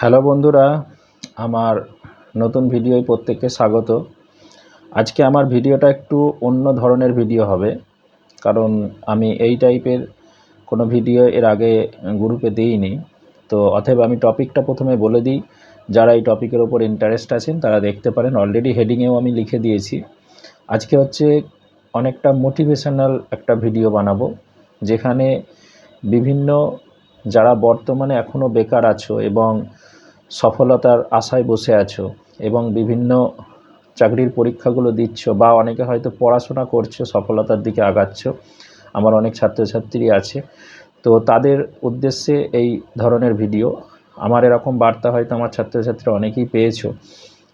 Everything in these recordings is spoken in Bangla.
হ্যালো বন্ধুরা, আমার নতুন ভিডিওয় প্রত্যেককে স্বাগত। আজকে আমার ভিডিওটা একটু অন্য ধরনের ভিডিও হবে, কারণ আমি এই টাইপের কোনো ভিডিও এর আগে গ্রুপে দিইনি। তো অতএব আমি টপিকটা প্রথমে বলে দিই, যারা এই টপিকের ওপর ইন্টারেস্ট আছেন তারা দেখতে পারেন অলরেডি হেডিংয়েও আমি লিখে দিয়েছি। আজকে হচ্ছে অনেকটা মোটিভেশনাল একটা ভিডিও বানাবো, যেখানে বিভিন্ন যারা বর্তমানে এখনও বেকার আছো এবং সফলতার আশায় বসে আছো এবং বিভিন্ন চাকরির পরীক্ষাগুলো দিচ্ছ বা অনেকে হয়তো পড়াশোনা করছ, সফলতার দিকে আগাচ্ছ, আমার অনেক ছাত্রছাত্রী আছে, তো তাদের উদ্দেশ্যে এই ধরনের ভিডিও। আমার এরকম বার্তা হয়তো আমার ছাত্রছাত্রী অনেকেই পেয়েছ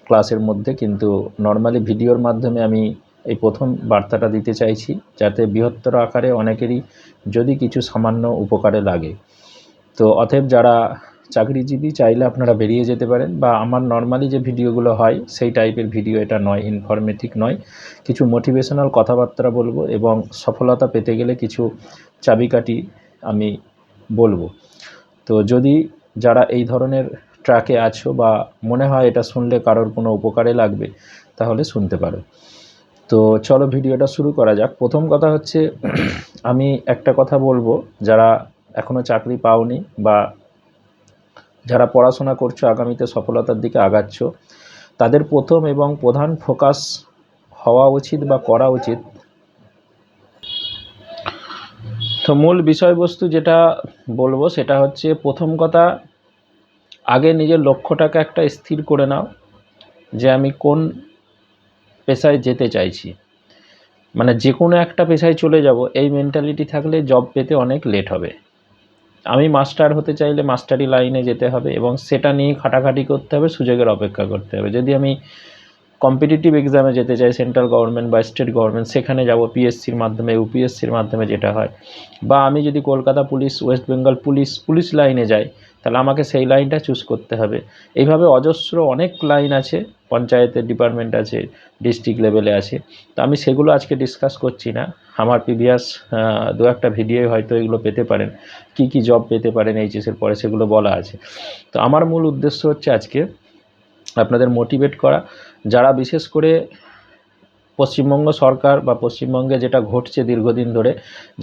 ক্লাসের মধ্যে, কিন্তু নর্মালি ভিডিওর মাধ্যমে আমি এই প্রথম বার্তাটা দিতে চাইছি, যাতে বৃহত্তর আকারে অনেকেরই যদি কিছু সামান্য উপকারে লাগে। তো অতএব যারা চাকরিজীবী, চাইলে আপনারা বেরিয়ে যেতে পারেন বা আমার নর্মালি যে ভিডিওগুলো হয়, সেই টাইপের ভিডিও এটা নয় ইনফরমেটিভ নয়। কিছু মোটিভেশনাল কথাবার্তা বলব এবং সফলতা পেতে গেলে কিছু চাবিকাঠি আমি বলব। তো যদি যারা এই ধরনের ট্র্যাকে আছো বা মনে হয় এটা শুনলে কারোর কোনো উপকারে লাগবে, তাহলে শুনতে পারো। তো চলো ভিডিওটা শুরু করা যাক। প্রথম কথা হচ্ছে, আমি একটা কথা বলব, যারা এখনও চাকরি পাওনি বা যারা পড়াশোনা করছ, আগামীতে সফলতার দিকে আগাচ্ছ, তাদের প্রথম এবং প্রধান ফোকাস হওয়া উচিত বা করা উচিত। তো মূল বিষয়বস্তু যেটা বলব, সেটা হচ্ছে প্রথম কথা, আগে নিজের লক্ষ্যটাকে একটা স্থির করে নাও যে আমি কোন পেশায় যেতে চাইছি। মানে যে কোনো একটা পেশায় চলে যাব, এই মেন্টালিটি থাকলে জব পেতে অনেক লেট হবে। আমি মাস্টার হতে চাইলে মাস্টারি লাইনে যেতে হবে এবং সেটা নিয়ে খাটাখাটি করতে হবে, সুযোগের অপেক্ষা করতে হবে। যদি আমি কম্পিটিটিভ এক্সামে যেতে চাই সেন্ট্রাল গভর্নমেন্ট বা স্টেট গভর্নমেন্ট সেখানে যাব পিএসসির মাধ্যমে ইউপিএসসির মাধ্যমে যেটা হয়। বা আমি যদি Kolkata police West Bengal police police লাইনে যাই, তাহলে আমাকে সেই লাইনটা চুজ করতে হবে। এইভাবে অজস্র অনেক লাইন আছে। পঞ্চায়েতের ডিপার্টমেন্ট আছে ডিস্ট্রিক্ট লেভেলে আছে। তো আমি সেগুলো আজকে ডিসকাস করছি না। আমার প্রিভিয়াস দু একটা ভিডিও হয়তো এগুলো পেতে পারেন। কি কি জব পেতে পারেন এইচএসের পরে সেগুলো বলা আছে। তো আমার মূল উদ্দেশ্য হচ্ছে আজকে আপনাদের মোটিভেট করা। যারা বিশেষ করে পশ্চিমবঙ্গ সরকার বা পশ্চিমবঙ্গে যেটা ঘটছে দীর্ঘদিন ধরে,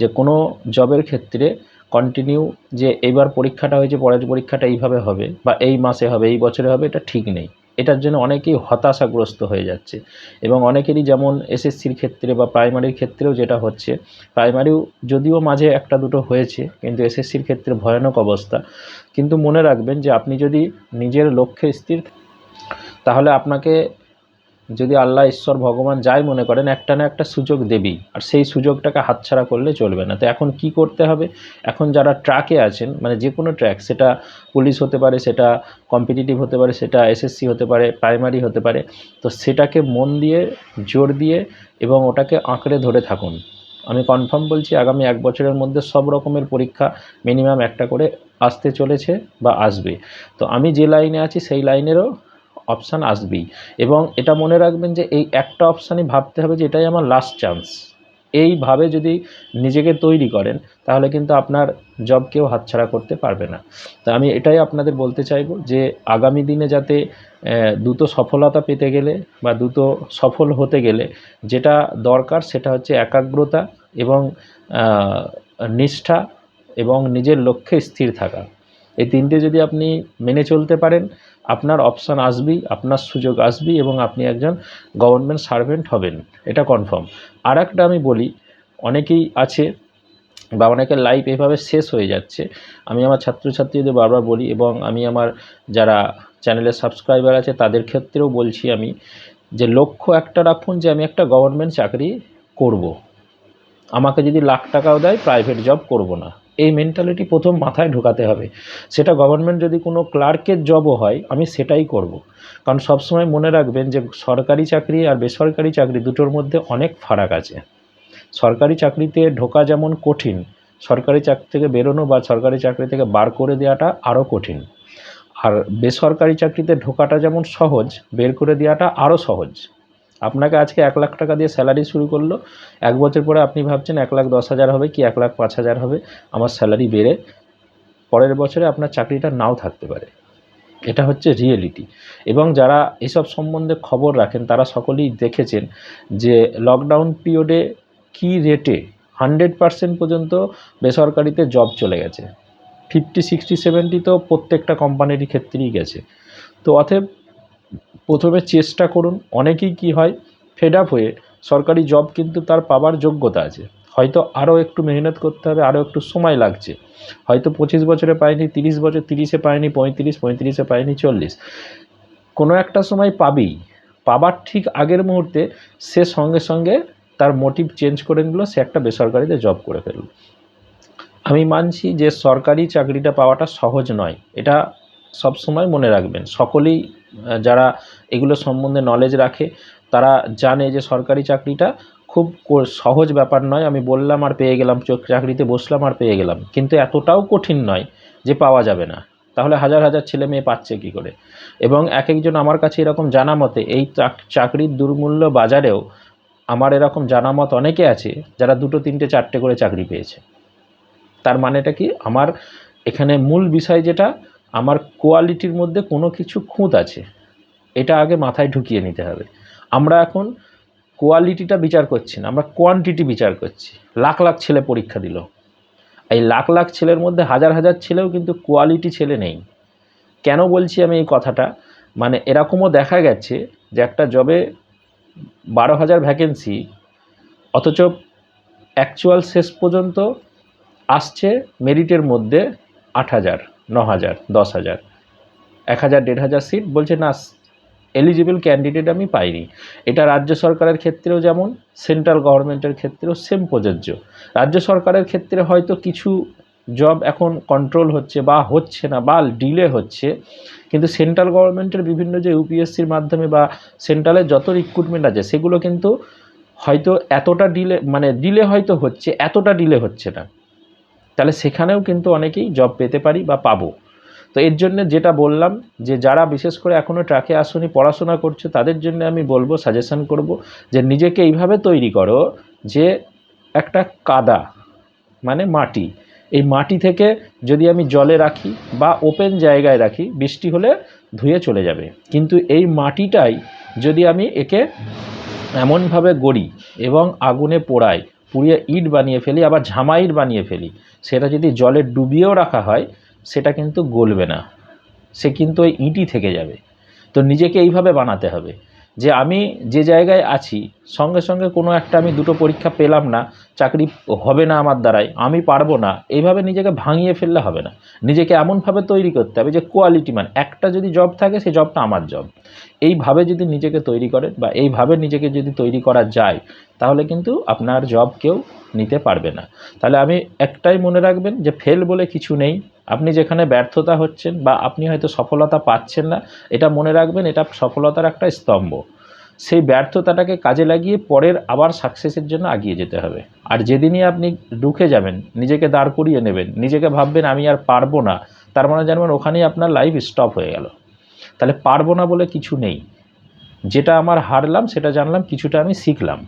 যে কোনো জবের ক্ষেত্রে কন্টিনিউ যে এবার পরীক্ষাটা হয়েছে, পরের পরীক্ষাটা এইভাবে হবে বা এই মাসে হবে, এই বছরে হবে, এটা ঠিক নেই। এটার জন্য অনেকেই হতাশাগ্রস্ত হয়ে যাচ্ছে। এবং অনেকেরই যেমন এসএসসির ক্ষেত্রে বা প্রাইমারির ক্ষেত্রেও যেটা হচ্ছে, প্রাইমারিও যদিও মাঝে একটা দুটো হয়েছে, কিন্তু এসএসসির ক্ষেত্রে ভয়ানক অবস্থা। কিন্তু মনে রাখবেন যে আপনি যদি নিজের লক্ষ্যে স্থির তাহলে আপনাকে যদি আল্লাহ ঈশ্বর ভগবান যাই মনে করেন, একটা না একটা সুযোগ দেবেই। আর সেই সুযোগটাকে হাতছাড়া করলে চলবে না। তো এখন কি করতে হবে? এখন যারা ট্র্যাকে আছেন মানে যে কোনো ট্র্যাক, সেটা পুলিশ হতে পারে, সেটা কম্পিটিটিভ হতে পারে, সেটা এসএসসি হতে পারে, প্রাইমারি হতে পারে, তো সেটাকে মন দিয়ে, জোর দিয়ে এবং ওটাকে আঁকড়ে ধরে থাকুন। আমি কনফার্ম বলছি, আগামী এক বছরের মধ্যে সব রকমের পরীক্ষা মিনিমাম একটা করে আসতে চলেছে বা আসবে। তো আমি যে লাইনে আছি, সেই লাইনেরও অপশান আসবেই। এবং এটা মনে রাখবেন যে এই একটা অপশানই ভাবতে হবে যে এটাই আমার লাস্ট চান্স এইভাবে যদি নিজেকে তৈরি করেন, তাহলে কিন্তু আপনার জব কেউ হাতছাড়া করতে পারবে না। তা আমি এটাই আপনাদের বলতে চাইব যে আগামী দিনে যাতে দ্রুত সফলতা পেতে গেলে বা দ্রুত সফল হতে গেলে যেটা দরকার সেটা হচ্ছে একাগ্রতা এবং নিষ্ঠা এবং নিজের লক্ষ্যে স্থির থাকা। এই তিনটে যদি আপনি মেনে চলতে পারেন আপনার অপশান আসবেই, আপনার সুযোগ আসবেই এবং আপনি একজন গভর্নমেন্ট সার্ভেন্ট হবেন। এটা কনফার্ম আর একটা আমি বলি, অনেকেই আছে বা অনেকের লাইফ এভাবে শেষ হয়ে যাচ্ছে। আমি আমার ছাত্রছাত্রীদের বারবার বলি এবং আমি আমার যারা চ্যানেলের সাবস্ক্রাইবার আছে, তাদের ক্ষেত্রেও বলছি আমি যে লক্ষ্য একটা রাখুন যে আমি একটা গভর্নমেন্ট চাকরি করব। আমাকে যদি লাখ টাকাও দেয় প্রাইভেট জব করব না। এই মেন্টালিটি প্রথম মাথায় ঢোকাতে হবে। সেটা গভর্নমেন্ট যদি কোনো ক্লার্কের জবও হয়, আমি সেটাই করব। কারণ সবসময় মনে রাখবেন যে, সরকারি চাকরি আর বেসরকারি চাকরি দুটোর মধ্যে অনেক ফারাক আছে। সরকারি চাকরিতে ঢোকা যেমন কঠিন, সরকারি চাকরি থেকে বেরোনো বা সরকারি চাকরি থেকে বার করে দেওয়াটা আরও কঠিন। আর বেসরকারি চাকরিতে ঢোকাটা যেমন সহজ, বের করে দেওয়াটা আরও সহজ। আপনাকে আজকে এক লাখ টাকা দিয়ে স্যালারি শুরু করল। এক বছর পরে আপনি ভাবছেন এক লাখ দশ হাজার হবে কি এক লাখ পাঁচ হাজার হবে? আমার স্যালারি বেড়ে পরের বছরে আপনার চাকরিটা নাও থাকতে পারে। এটা হচ্ছে রিয়েলিটি এবং যারা এসব সম্বন্ধে খবর রাখেন, তারা সকলেই দেখেছেন যে লকডাউন পিরিয়ডে কী রেটে হান্ড্রেড পার্সেন্ট পর্যন্ত বেসরকারিতে জব চলে গেছে। ফিফটি সিক্সটি সেভেন্টি তো প্রত্যেকটা কোম্পানিরই ক্ষেত্রেই গেছে। তো অতএব প্রথমে চেষ্টা করুন, অনেকেই কি হয় ফেড আপ হয়ে সরকারি জব কিন্তু তার পাওয়ার যোগ্যতা আছে। হয়তো আরও একটু মেহনত করতে হবে, আরও একটু সময় লাগছে। হয়তো পঁচিশ বছরে পায়নি, তিরিশ বছর, তিরিশে পায়নি, পঁয়ত্রিশ, পঁয়ত্রিশে পায়নি, চল্লিশ। কোনো একটা সময় পাবেই। পাবার ঠিক আগের মুহূর্তে সে সঙ্গে সঙ্গে তার মোটিভ চেঞ্জ করে নিল, সে একটা বেসরকারিতে জব করে ফেলল। আমি মানছি যে সরকারি চাকরিটা পাওয়াটা সহজ নয়। এটা সব সময় মনে রাখবেন। সকলেই যারা এগুলো সম্বন্ধে নলেজ রাখে, তারা জানে যে সরকারি চাকরিটা খুব সহজ ব্যাপার নয়। আমি বললাম আর পেয়ে গেলাম চাকরিতে বসলাম আর পেয়ে গেলাম। কিন্তু এতটাও কঠিন নয় যে পাওয়া যাবে না। তাহলে হাজার হাজার ছেলে মেয়ে পাচ্ছে কী করে? এবং এক একজন আমার কাছে এরকম জানা মতে এই চাকরির দুর্মূল্য বাজারেও আমার এরকম জানা মত অনেকে আছে, যারা দুটো, তিনটে, চারটে করে চাকরি পেয়েছে। তার মানেটা কি? আমার এখানে মূল বিষয় যেটা আমার কোয়ালিটির মধ্যে কোনো কিছু খুঁত আছে। এটা আগে মাথায় ঢুকিয়ে নিতে হবে। আমরা এখন কোয়ালিটিটা বিচার করছি না, আমরা কোয়ান্টিটি বিচার করছি। লাখ লাখ ছেলে পরীক্ষা দিল। এই লাখ লাখ ছেলের মধ্যে হাজার হাজার ছেলেও কিন্তু কোয়ালিটি ছেলে নেই। কেন বলছি আমি এই কথাটা? মানে এরকমও দেখা গেছে যে একটা জবে বারো হাজার ভ্যাকেন্সি অথচ অ্যাকচুয়াল শেষ পর্যন্ত আসছে মেরিটের মধ্যে আট হাজার। ন হাজার দশ হাজার এক হাজার দেড় হাজার সিট বলছে, না এলিজিবল ক্যান্ডিডেট আমি পাইনি। এটা রাজ্য সরকারের ক্ষেত্রেও যেমন সেন্ট্রাল গভর্নমেন্টের ক্ষেত্রেও সেম প্রযোজ্য। রাজ্য সরকারের ক্ষেত্রে হয়তো কিছু জব এখন কন্ট্রোল হচ্ছে বা হচ্ছে না বা ডিলে হচ্ছে, কিন্তু সেন্ট্রাল গভর্নমেন্টের বিভিন্ন যে ইউপিএসসির মাধ্যমে বা সেন্ট্রালের যত রিক্রুটমেন্ট আছে, সেগুলো কিন্তু হয়তো এতটা ডিলে মানে ডিলে হয়তো হচ্ছে, এতটা ডিলে হচ্ছে না। তাহলে সেখানেও কিন্তু অনেকেই জব পেতে পারি বা পাবো। তো এর জন্য যেটা বললাম যে, যারা বিশেষ করে এখনও ট্র্যাকে আসনি, পড়াশোনা করছে, তাদের জন্য আমি বলব সাজেশন করব যে, নিজেকে এইভাবে তৈরি করো যে, একটা কাদা মানে মাটি। এই মাটি থেকে যদি আমি জলে রাখি বা ওপেন জায়গায় রাখি, বৃষ্টি হলে ধুয়ে চলে যাবে। কিন্তু এই মাটিটাই যদি আমি একে এমনভাবে গড়ি এবং আগুনে পোড়াই পুড়িয়ে ইট বানিয়ে ফেলি, আবার ঝামা ইট বানিয়ে ফেলি। সেটা যদি জলে ডুবিয়েও রাখা হয়, সেটা কিন্তু গলবে না। সে কিন্তু ওই ইঁটই থেকে যাবে। তো নিজেকে এইভাবে বানাতে হবে। যে আমি যে জায়গায় আছি, সঙ্গে সঙ্গে কোনো একটা আমি দুটো পরীক্ষা পেলাম না, চাকরি হবে না আমার দ্বারাই আমি পারব না, এইভাবে নিজেকে ভাঙিয়ে ফেললে হবে না। নিজেকে এমনভাবে তৈরি করতে হবে যে কোয়ালিটি মান একটা যদি জব থাকে সেই জবটা আমার জব এইভাবে যদি নিজেকে তৈরি করেন বা এইভাবে নিজেকে যদি তৈরি করা যায়, তাহলে কিন্তু আপনার জব কেউ নিতে পারবে না। তাহলে আমি একটাই মনে রাখবেন যে ফেল বলে কিছু নেই। আপনি যেখানে ব্যর্থতা হচ্ছেন বা আপনি হয়তো সফলতা পাচ্ছেন না, এটা মনে রাখবেন এটা সফলতার একটা স্তম্ভ। সেই ব্যর্থতাটাকে কাজে লাগিয়ে পরের আবার সাকসেসের জন্য এগিয়ে যেতে হবে। আর যেদিনই আপনি রুখে যাবেন, নিজেকে দাঁড় করিয়ে নেবেন, নিজেকে ভাববেন আমি আর পারব না, তার মানে জানবেন ওখানেই আপনার লাইফ স্টপ হয়ে গেল। তাহলে পারব না বলে কিছু নেই। যেটা আমার হারলাম, সেটা জানলাম, কিছুটা আমি শিখলাম।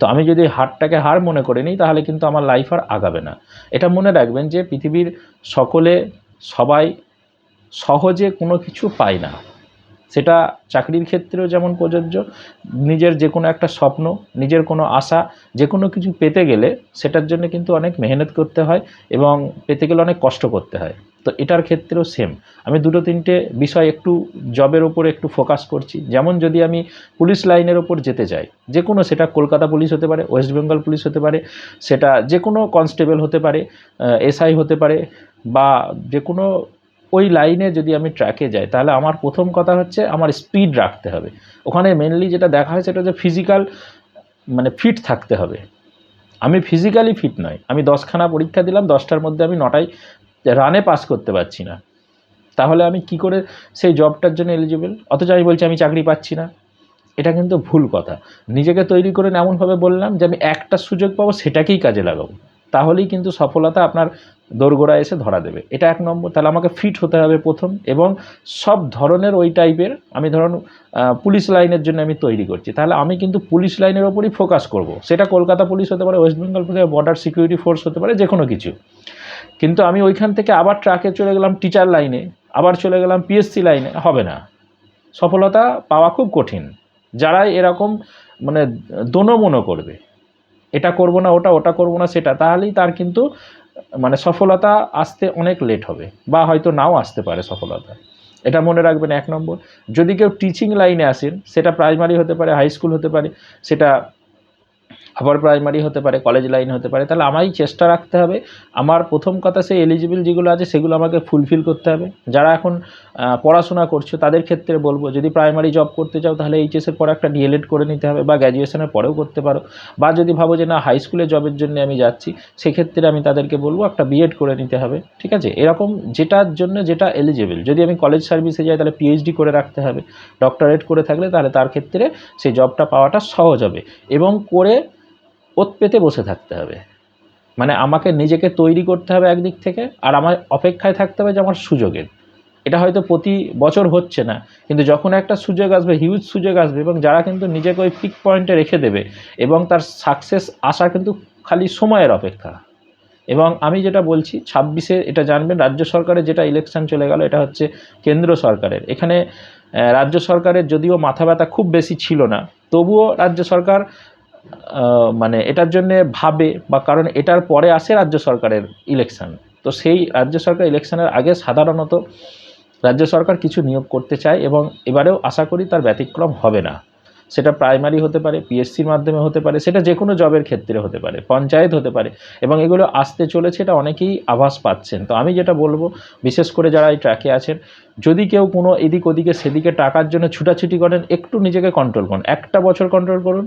তো আমি যদি হারটাকে হার মনে করে নিই, তাহলে কিন্তু আমার লাইফ আর আগাবে না। এটা মনে রাখবেন যে পৃথিবীর সকলে সবাই সহজে কোনো কিছু পায় না। সেটা চাকরির ক্ষেত্রেও যেমন প্রযোজ্য, নিজের যে কোনো একটা স্বপ্ন, নিজের কোনো আশা, যে কোনো কিছু পেতে গেলে সেটার জন্য কিন্তু অনেক মেহনত করতে হয় এবং পেতে গেলে অনেক কষ্ট করতে হয়। তো এটার ক্ষেত্রেও সেম আমি দুটো তিনটে বিষয় একটু জবের ওপর একটু ফোকাস করছি। যেমন যদি আমি পুলিশ লাইনের ওপর যেতে চাই যে কোনো সেটা কলকাতা পুলিশ হতে পারে ওয়েস্ট বেঙ্গল পুলিশ হতে পারে, সেটা যে কোনো কনস্টেবল হতে পারে এসআই হতে পারে, বা যে কোনো ওই লাইনে যদি আমি ট্র্যাকে যাই, তাহলে আমার প্রথম কথা হচ্ছে আমার স্পিড রাখতে হবে। ওখানে মেনলি যেটা দেখা হয় সেটা হচ্ছে ফিজিক্যাল মানে ফিট থাকতে হবে। আমি ফিজিক্যালি ফিট নয় আমি দশখানা পরীক্ষা দিলাম, দশটার মধ্যে আমি নটায় রানে পাস করতে পারছি না। তাহলে আমি কি করে সেই জবটার জন্য এলিজিবল অথচ আমি বলছি, আমি চাকরি পাচ্ছি না। এটা কিন্তু ভুল কথা। নিজেকে তৈরি করে এমনভাবে বললাম যে, আমি একটা সুযোগ পাবো, সেটাকেই কাজে লাগাবো। তাহলেই কিন্তু সফলতা আপনার দোরগোড়ায় এসে ধরা দেবে। এটা এক নম্বর। তাহলে আমাকে ফিট হতে হবে প্রথম এবং সব ধরনের ওই টাইপের আমি ধরুন পুলিশ লাইনের জন্য আমি তৈরি করছি। তাহলে আমি কিন্তু পুলিশ লাইনের ওপরই ফোকাস করব। সেটা কলকাতা পুলিশ হতে পারে West Bengal police border security force হতে পারে যে কোনো কিছু। কিন্তু আমি ওইখান থেকে আবার ট্রাকে চলে গেলাম টিচার লাইনে আবার চলে গেলাম পিএসসি লাইনে হবে না। সফলতা পাওয়া খুব কঠিন। যারাই এরকম মানে দোনো করবে, এটা করব না, ওটা ওটা করব না, সেটা, তাহলেই তার কিন্তু মানে সফলতা আসতে অনেক লেট হবে, বা হয়তো নাও আসতে পারে সফলতা। এটা মনে রাখবেন এক নম্বর। যদি কেউ টিচিং লাইনে আসেন, সেটা প্রাইমারি হতে পারে হাই স্কুল হতে পারে, সেটা আবার প্রাইমারি হতে পারে কলেজ লাইন হতে পারে, তাহলে আমারই চেষ্টা রাখতে হবে। আমার প্রথম কথা সেই এলিজিবল যেগুলো আছে সেগুলো আমাকে ফুলফিল করতে হবে। যারা এখন পড়াশোনা করছ তাদের ক্ষেত্রে বলব, যদি প্রাইমারি জব করতে চাও তাহলে এইচএসের পর একটা ডিএলএড করে নিতে হবে বা গ্র্যাজুয়েশনের পরেও করতে পারো। বা যদি ভাবো যে না হাই স্কুলে জবের জন্য আমি যাচ্ছি, সেক্ষেত্রে আমি তাদেরকে বলব একটা বিএড করে নিতে হবে, ঠিক আছে? এরকম যেটার জন্য যেটা এলিজিবল যদি আমি কলেজ সার্ভিসে যাই তাহলে পিএইচডি করে রাখতে হবে। ডক্টরেট করে থাকলে তাহলে তার ক্ষেত্রে সেই জবটা পাওয়াটা সহজ হবে। এবং করে ওত পেতে বসে থাকতে হবে। মানে আমাকে নিজেকে তৈরি করতে হবে একদিক থেকে, আর আমার অপেক্ষায় থাকতে হবে যে আমার সুযোগের। এটা হয়তো প্রতি বছর হচ্ছে না, কিন্তু যখন একটা সুযোগ আসবে হিউজ সুযোগ আসবে, এবং যারা কিন্তু নিজেকে ওই পিক পয়েন্টে রেখে দেবে, এবং তার সাকসেস আসা কিন্তু খালি সময়ের অপেক্ষা। এবং আমি যেটা বলছি, ছাব্বিশে এটা জানবেন, রাজ্য সরকারের যেটা ইলেকশন চলে গেল, এটা হচ্ছে কেন্দ্র সরকারের। এখানে রাজ্য সরকারের যদিও মাথা ব্যথা খুব বেশি ছিল না, তবুও রাজ্য সরকার মানে এটার জন্য ভাবে বা কারণ এটার পরে আসে রাজ্য সরকারের ইলেকশন তো সেই রাজ্য সরকার ইলেকশানের আগে সাধারণত রাজ্য সরকার কিছু নিয়োগ করতে চায় এবং এবারেও আশা করি তার ব্যতিক্রম হবে না। সেটা প্রাইমারি হতে পারে পিএসসির মাধ্যমে হতে পারে, সেটা যে কোনো জবের ক্ষেত্রে হতে পারে, পঞ্চায়েত হতে পারে এবং এগুলো আসতে চলেছে এটা অনেকেই আভাস পাচ্ছেন। তো আমি যেটা বলব, বিশেষ করে যারা এই ট্র্যাকে আছেন, যদি কেউ কোনো এদিক ওদিকে সেদিকে টাকার জন্য ছুটাছুটি করেন, একটু নিজেকে কন্ট্রোল করুন। একটা বছর কন্ট্রোল করুন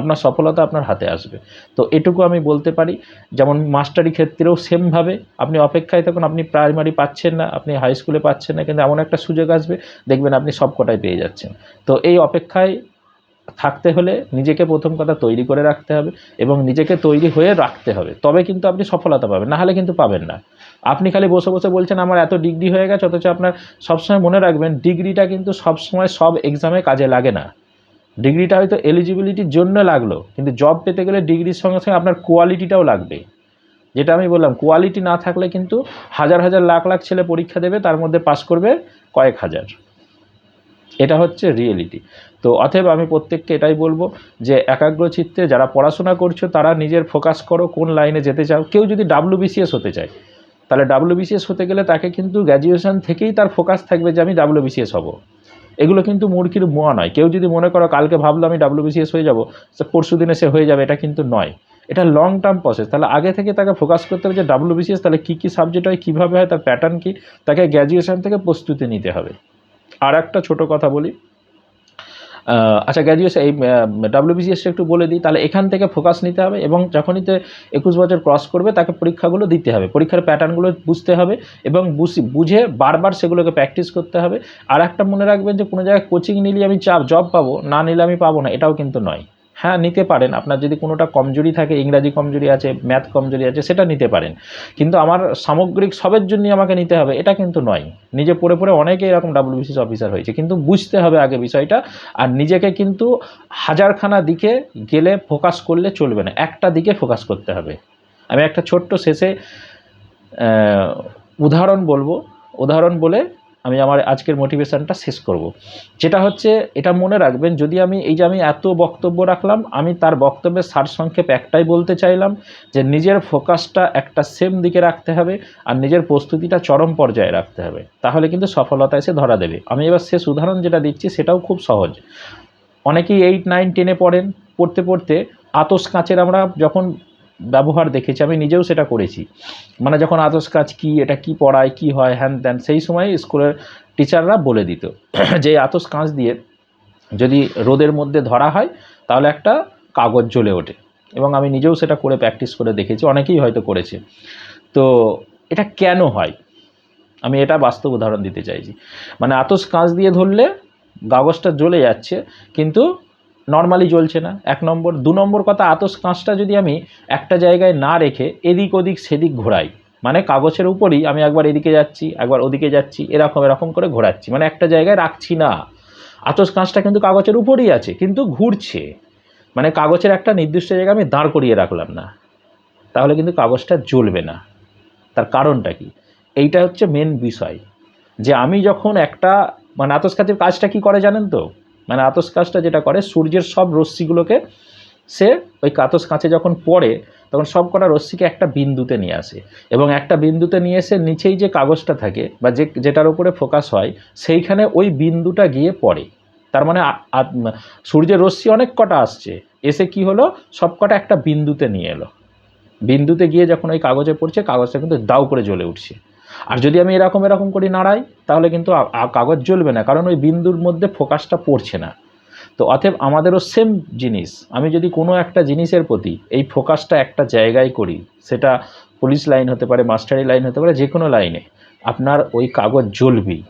আপনার সফলতা আপনার হাতে আসবে। তো এটুকু আমি বলতে পারি, যেমন মাস্টারি ক্ষেত্রেও সেমভাবে আপনি অপেক্ষায় থাকুন, আপনি প্রাইমারি পাচ্ছেন না, আপনি হাই স্কুলে পাচ্ছেন না, কিন্তু এমন একটা সুযোগ আসবে, দেখবেন আপনি সব কটাই পেয়ে যাচ্ছেন। তো এই অপেক্ষায় থাকতে হলে নিজেকে প্রথম কথা তৈরি করে রাখতে হবে এবং নিজেকে তৈরি হয়ে রাখতে হবে। তবে কিন্তু আপনি সফলতা পাবেন না হলে কিন্তু পাবেন না। আপনি খালি বসে বসে বলছেন, আমার এত ডিগ্রি হয়ে গেছে, অথচ আপনার সবসময় মনে রাখবেন, ডিগ্রিটা কিন্তু সবসময় সব এক্সামে কাজে লাগে না। ডিগ্রিটা হয়তো এলিজিবিলিটির জন্য লাগল, কিন্তু জব পেতে গেলে ডিগ্রির সঙ্গে সঙ্গে আপনার কোয়ালিটিটাও লাগবে। যেটা আমি বললাম কোয়ালিটি না থাকলে কিন্তু হাজার হাজার, লাখ লাখ ছেলে পরীক্ষা দেবে, তার মধ্যে পাস করবে কয়েক হাজার। এটা হচ্ছে রিয়েলিটি তো অতএব আমি প্রত্যেককে এটাই বলব যে একাগ্র চিত্তে যারা পড়াশোনা করছ, তারা নিজের ফোকাস করো কোন লাইনে যেতে চাও। কেউ যদি ডাব্লিউবিসিএস হতে চায়, তাহলে ডাব্লিউবিসিএস হতে গেলে তাকে কিন্তু গ্র্যাজুয়েশন থেকেই তার ফোকাস থাকবে যে আমি ডাব্লিউবিসিএস হব। এগুলো কিন্তু মূর্খির মোয়া নয়। কেউ যদি মনে করো কালকে ভাবলো আমি ডাব্লিউবিসিএস হয়ে যাব পরশু দিনে সে হয়ে যাবে, এটা কিন্তু নয়। এটা লং টার্ম প্রসেস তাহলে আগে থেকে তাকে ফোকাস করতে হবে যে ডাব্লিউবিসিএস তাহলে কী কী সাবজেক্ট হয়, কীভাবে হয়, তার প্যাটার্ন কী, তাকে গ্র্যাজুয়েশান থেকে প্রস্তুতি নিতে হবে। আর একটা ছোটো কথা বলি আচ্ছা গ্র্যাজুয়েশন এই ডাব্লিউবিসিএসটা একটু বলে দিই। তাহলে এখান থেকে ফোকাস নিতে হবে এবং যখনই তো একুশ বছর ক্রস করবে, তাকে পরীক্ষাগুলো দিতে হবে। পরীক্ষার প্যাটার্নগুলো বুঝতে হবে এবং বুঝি, বুঝে বারবার সেগুলোকে প্র্যাকটিস করতে হবে। আর একটা মনে রাখবেন যে কোনো জায়গায় কোচিং নিলে আমি চাপ জব পাবো, না নিলে আমি পাবো না, এটাও কিন্তু নয়। হ্যাঁ নিতে পারেন। আপনার যদি কোনোটা কমজোরি থাকে, ইংরাজি কমজোরি আছে, ম্যাথ কমজোরি আছে, সেটা নিতে পারেন। কিন্তু আমার সামগ্রিক সবের জন্যই আমাকে নিতে হবে, এটা কিন্তু নয়। নিজে পড়ে পড়ে অনেকে এরকম ডাব্লিউবিসিএস অফিসার হয়েছে, কিন্তু বুঝতে হবে আগে বিষয়টা। আর নিজেকে কিন্তু হাজারখানা দিকে গেলে ফোকাস করলে চলবে না, একটা দিকে ফোকাস করতে হবে। আমি একটা ছোট্ট শেষে উদাহরণ বলব। উদাহরণ বলে আমি আমার আজকের মোটিভেশনটা শেষ করব। যেটা হচ্ছে, এটা মনে রাখবেন, যদি আমি এই যে আমি এত বক্তব্য রাখলাম, আমি তার বক্তব্যের সারসংক্ষেপ একটাই বলতে চাইলাম যে নিজের ফোকাসটা একটা সেম দিকে রাখতে হবে আর নিজের প্রস্তুতিটা চরম পর্যায়ে রাখতে হবে। তাহলে কিন্তু সফলতা এসে ধরা দেবে। আমি এবার শেষ উদাহরণ যেটা দিচ্ছি, সেটাও খুব সহজ। অনেকেই এইট নাইন টেনে পড়েন, পড়তে পড়তে আতস কাঁচের আমরা যখন ব্যবহার দেখেছি, আমি নিজেও সেটা করেছি। মানে যখন আতস কাঁচ কী, এটা কি পড়ায়, কি হয়, হ্যান ত্যান, সেই সময় স্কুলের টিচাররা বলে দিত। যে আতস কাঁচ দিয়ে যদি রোদের মধ্যে ধরা হয়, তাহলে একটা কাগজ জ্বলে ওঠে। এবং আমি নিজেও সেটা করে প্র্যাকটিস করে দেখেছি, অনেকেই হয়তো করেছে। তো এটা কেন হয়? আমি এটা বাস্তব উদাহরণ দিতে চাইছি। মানে আতস কাঁচ দিয়ে ধরলে কাগজটা জ্বলে যাচ্ছে, কিন্তু নর্মালি জ্বলছে না। এক নম্বর। দু নম্বর কথা, আতস কাঁচটা যদি আমি একটা জায়গায় না রেখে এদিক ওদিক সেদিক ঘোরাই মানে কাগজের উপরই আমি একবার এদিকে যাচ্ছি, একবার ওদিকে যাচ্ছি, এরকম এরকম করে ঘোরাচ্ছি মানে একটা জায়গায় রাখছি না। আতস কাঁচটা কিন্তু কাগজের উপরই আছে, কিন্তু ঘুরছে। মানে কাগজের একটা নির্দিষ্ট জায়গায় আমি দাঁড় করিয়ে রাখলাম না। তাহলে কিন্তু কাগজটা জ্বলবে না। তার কারণটা কি? এইটা হচ্ছে মেন বিষয়। যে আমি যখন একটা মানে আতস কাজটা কি করে জানেন তো? মানে আতস কাজটা যেটা করে, সূর্যের সব রশ্মিগুলোকে সে ওই কাতস কাঁচে যখন পড়ে, তখন সব কটা রশ্মিকে একটা বিন্দুতে নিয়ে আসে। এবং একটা বিন্দুতে নিয়ে এসে নিচেই যে কাগজটা থাকে বা যে, যেটার উপরে ফোকাস হয়, সেইখানে ওই বিন্দুটা গিয়ে পড়ে। তার মানে সূর্যের রশ্মি অনেক কটা আসছে। এসে কি হলো? সব কটা একটা বিন্দুতে নিয়ে এলো। বিন্দুতে গিয়ে যখন ওই কাগজে পড়ছে, কাগজটা কিন্তু দাউ করে জ্বলে উঠছে। আর যদি আমি এরকম এরকম করে নাড়াই, তাহলে কিন্তু কাগজ জ্বলবে না, কারণ ওই বিন্দুর মধ্যে ফোকাসটা পড়ছে না। তো অতএব আমাদেরও সেম জিনিস, আমি যদি কোনো একটা জিনিসের প্রতি এই ফোকাসটা একটা জায়গায় করি, সেটা পুলিশ লাইন হতে পারে মাস্টারি লাইন হতে পারে যে কোনো লাইনে আপনার ওই কাগজ জ্বলবেই।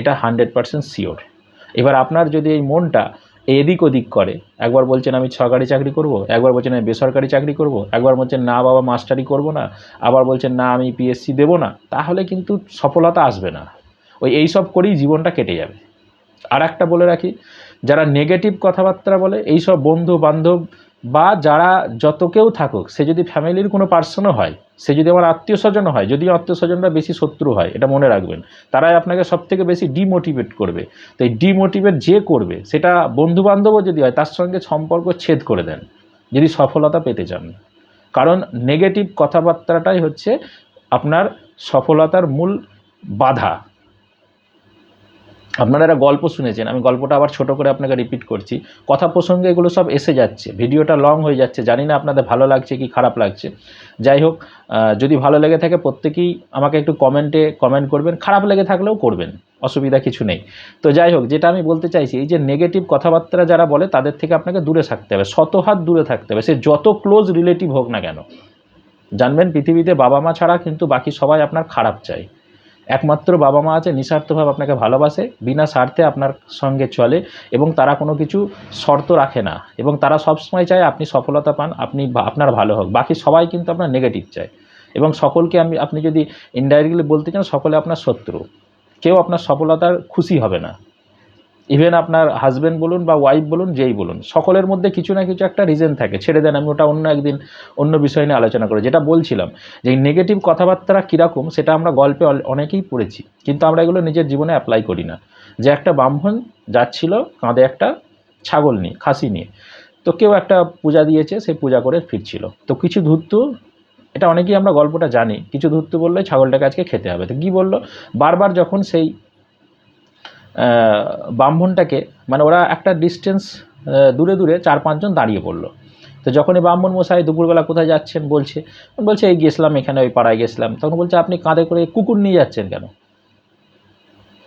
এটা হান্ড্রেড পারসেন্ট শিওর এবার আপনার যদি এই মনটা এদিক ওদিক করে। একবার বলছেন, আমি সরকারি চাকরি করব? একবার বলছেন, আমি বেসরকারি চাকরি করব? একবার বলছেন, না বাবা মাস্টারি করব না। আবার বলছেন, না, আমি পিএসসি দেবো না। তাহলে কিন্তু সফলতা আসবে না। ওই এই সব করেই জীবনটা কেটে যাবে। আর একটা বলে রাখি, যারা নেগেটিভ কথাবার্তা বলে, এইসব বন্ধু বান্ধব বা যারা যত কেউ থাকুক, সে যদি ফ্যামিলির কোনো পার্সনও হয়, সে যদি আমার আত্মীয় স্বজনও হয় যদি আত্মীয় স্বজনরা বেশি শত্রু হয়, এটা মনে রাখবেন, তারাই আপনাকে সব থেকে বেশি ডিমোটিভেট করবে। তো এই ডিমোটিভেট যে করবে, সেটা বন্ধু বান্ধবও যদি হয়, তার সঙ্গে সম্পর্ক ছেদ করে দেন, যদি সফলতা পেতে চান। কারণ নেগেটিভ কথাবার্তাটাই হচ্ছে আপনার সফলতার মূল বাধা। আপনারা একটা গল্প শুনেছেন। আমি গল্পটা আবার ছোট করে আপনাকে রিপিট করছি। কথা প্রসঙ্গে এগুলো সব এসে যাচ্ছে। ভিডিওটা লং হয়ে যাচ্ছে। জানি না আপনাদের ভালো লাগছে কি খারাপ লাগছে। যাই হোক যদি ভালো লেগে থাকে প্রত্যেকেই আমাকে একটু কমেন্টে কমেন্ট করবেন। খারাপ লেগে থাকলেও করবেন। অসুবিধা কিছু নেই। তো যাই হোক, যেটা আমি বলতে চাইছি, এই যে নেগেটিভ কথাবার্তা যারা বলে, তাদের থেকে আপনাকে দূরে থাকতে হবে। শত হাত দূরে থাকতে হবে। সে যত ক্লোজ রিলেটিভ হোক না কেন। জানবেন, পৃথিবীতে বাবা মা ছাড়া কিন্তু বাকি সবাই আপনার খারাপ চাই একমাত্র বাবা মা আছে, নিঃস্বার্থভাবে আপনাকে ভালোবাসে, বিনা স্বার্থে আপনার সঙ্গে চলে এবং তারা কোনো কিছু শর্ত রাখে না এবং তারা সবসময় চায় আপনি সফলতা পান, আপনি আপনার ভালো হোক। বাকি সবাই কিন্তু আপনার নেগেটিভ চায়। এবং সকলকে আমি, আপনি যদি ইনডাইরেক্টলি বলতে চান, সকলে আপনার শত্রু। কেউ আপনার সফলতার খুশি হবে না। ইভেন আপনার হাজব্যান্ড বলুন বা ওয়াইফ বলুন, যেই বলুন, সকলের মধ্যে কিছু না কিছু একটা রিজন থাকে। ছেড়ে দেন, আমি ওটা অন্য একদিন অন্য বিষয় নিয়ে আলোচনা করি। যেটা বলছিলাম যে নেগেটিভ কথাবার্তা কীরকম, সেটা আমরা গল্পে অনেকেই পড়েছি, কিন্তু আমরা এগুলো নিজের জীবনে অ্যাপ্লাই করি না। যে একটা ব্রাহ্মণ যাচ্ছিল কাঁধে একটা ছাগল নিয়ে, খাসি নিয়ে। তো কেউ একটা পূজা দিয়েছে, সে পূজা করে ফিরছিল। তো কিছু ধূর্ত, এটা অনেকেই আমরা গল্পটা জানি, কিছু ধূর্ত বলল "এই ছাগলটাকে আজকে খেতে হবে। তো কী বলল? বারবার যখন সেই ব্রাহ্মণটাকে মানে ওরা একটা ডিস্টেন্স দূরে দূরে চার পাঁচজন দাঁড়িয়ে পড়ল। তো যখন এই ব্রাহ্মণ মশাই দুপুরবেলা কোথায় যাচ্ছেন বলছে বলছে, এই গেছিলাম, এখানে ওই পাড়ায় গেছিলাম। তখন বলছে, আপনি কাঁধে করে কুকুর নিয়ে যাচ্ছেন কেন?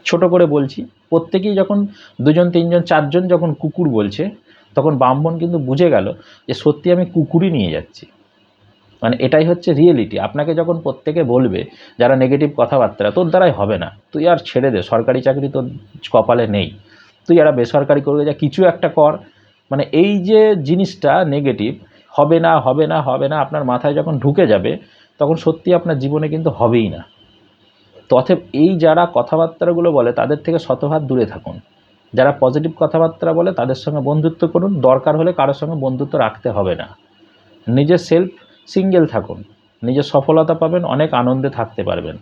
ছোট করে বলছি, প্রত্যেকেই যখন দুজন, তিনজন, চারজন যখন কুকুর বলছে, তখন ব্রাহ্মণ কিন্তু বুঝে গেল যে সত্যি আমি কুকুরই নিয়ে যাচ্ছি। মানে এটাই হচ্ছে রিয়েলিটি আপনাকে যখন প্রত্যেকে বলবে যারা নেগেটিভ কথাবার্তা, তোর দ্বারাই হবে না। তুই আর ছেড়ে দে, সরকারি চাকরি তোর কপালে নেই। তুই আর বেসরকারি করবে, যা কিছু একটা কর। মানে এই যে জিনিসটা নেগেটিভ হবে না হবে না হবে না, আপনার মাথায় যখন ঢুকে যাবে, তখন সত্যি আপনার জীবনে কিন্তু হবেই না। তো অতএব এই যারা কথাবার্তাগুলো বলে, তাদের থেকে শতভাগ দূরে থাকুন। যারা পজিটিভ কথাবার্তা বলে, তাদের সঙ্গে বন্ধুত্ব করুন। দরকার হলে কারোর সঙ্গে বন্ধুত্ব রাখতে হবে না। নিজের সেলফ সিঙ্গেল থাকুন। নিজের সফলতা পাবেন, অনেক আনন্দে থাকতে পারবেন।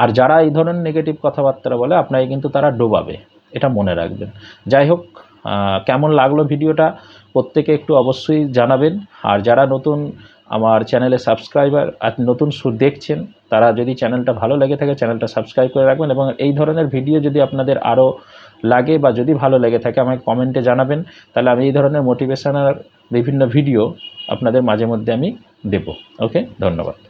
আর যারা এই ধরনের নেগেটিভ কথাবার্তা বলে, আপনাকে কিন্তু তারা ডোবাবে। এটা মনে রাখবেন। যাই হোক কেমন লাগল ভিডিওটা? প্রত্যেকে একটু অবশ্যই জানাবেন। আর যারা নতুন আমার চ্যানেলে সাবস্ক্রাইবার আর নতুন সুর দেখছেন, তারা যদি চ্যানেলটা ভালো লেগে থাকে চ্যানেলটা সাবস্ক্রাইব করে রাখবেন এবং এই ধরনের ভিডিও যদি আপনাদের আরও লাগে বা যদি ভালো লেগে থাকে, আমাকে কমেন্টে জানাবেন। তাহলে আমি এই ধরনের মোটিভেশনাল বিভিন্ন ভিডিও আপনাদের মাঝে মধ্যে আমি দেবো। ওকে ধন্যবাদ।